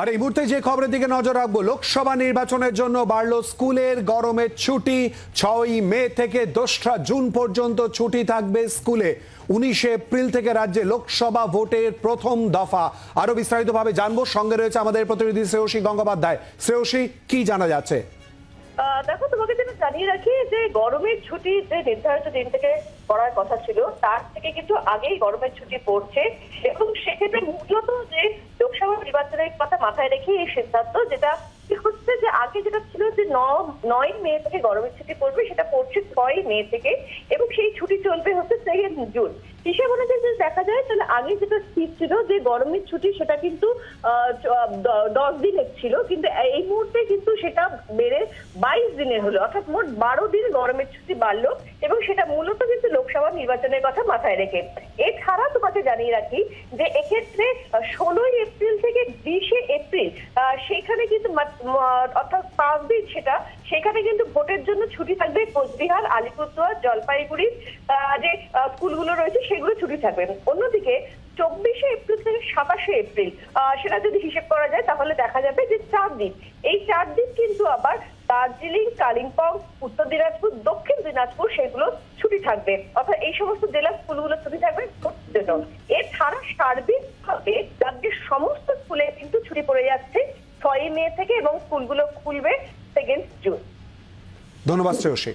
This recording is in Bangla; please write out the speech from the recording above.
আর এই মুহূর্তে যে খবরের দিকে নজর রাখব, লোকসভা নির্বাচনের জন্য বাড়ল স্কুলের গরমের ছুটি। ছয়ই মে থেকে দোসরা জুন পর্যন্ত ছুটি থাকবে স্কুলে। উনিশে এপ্রিল থেকে রাজ্যে লোকসভা ভোটের প্রথম দফা। আরও বিস্তারিতভাবে জানব, সঙ্গে রয়েছে আমাদের প্রতিনিধি শ্রেয়সী গঙ্গোপাধ্যায়। শ্রেয়সী, কি জানা যাচ্ছে? দেখো, তোমাকে যেটা জানিয়ে রাখি, যে গরমের ছুটি যে নির্ধারিত দিন থেকে পড়ার কথা ছিল, তার থেকে কিন্তু আগেই গরমের ছুটি পড়ছে। এবং সেক্ষেত্রে মূলত যে মাথায় রেখে এই সিদ্ধান্ত যেটা হচ্ছে যে আগে যেটা ছিল যে নয় মে থেকে গরমের ছুটি পড়বে, সেটা পড়ছে ছয় মে থেকে এবং সেই ছুটি চলবে হচ্ছে সেকেন্ড জুন। হিসেব অনুযায়ী যদি দেখা যায়, তাহলে আগে যেটা স্থির ছিল যে গরমের ছুটি, সেটা কিন্তু দশ দিনের ছিল, কিন্তু এই মুহূর্তে কিন্তু সেটা বেড়ে বাইশ দিনের হলো, অর্থাৎ মোট বারো দিন গরমের ছুটি বাড়লো এবং সেটা মূলত কিন্তু লোকসভা নির্বাচনের কথা মাথায় রেখে। এছাড়া তোমাকে জানিয়ে রাখি যে এক্ষেত্রে ষোলোই এপ্রিল বিশে সেখানে কিন্তু অর্থাৎ পাঁচ দিন সেটা, সেখানে কিন্তু ভোটের জন্য ছুটি থাকবে কোচবিহার, আলিপুরদুয়ার, জলপাইগুড়ি যে স্কুলগুলো রয়েছে সেগুলো ছুটি থাকবে। অন্যদিকে চব্বিশে এপ্রিল থেকে সাতাশে এপ্রিল সেটা যদি হিসেব করা যায় তাহলে দেখা যাবে যে চার দিন। এই চার দিন কিন্তু আবার দার্জিলিং, কালিম্পং, উত্তর দিনাজপুর, দক্ষিণ দিনাজপুর সেগুলো ছুটি থাকবে। অর্থাৎ এই সমস্ত জেলা স্কুলগুলো ছুটি থাকবে ভোটের এছাড়া সার্বিকভাবে রাজ্যের সমস্ত স্কুলে কিন্তু ছুটি পড়ে যাচ্ছে। ছয় মে থেকে এবং স্কুলগুলো খুলবে সেকেন্ড জুন ধন্যবাদ শ্রেয়সী।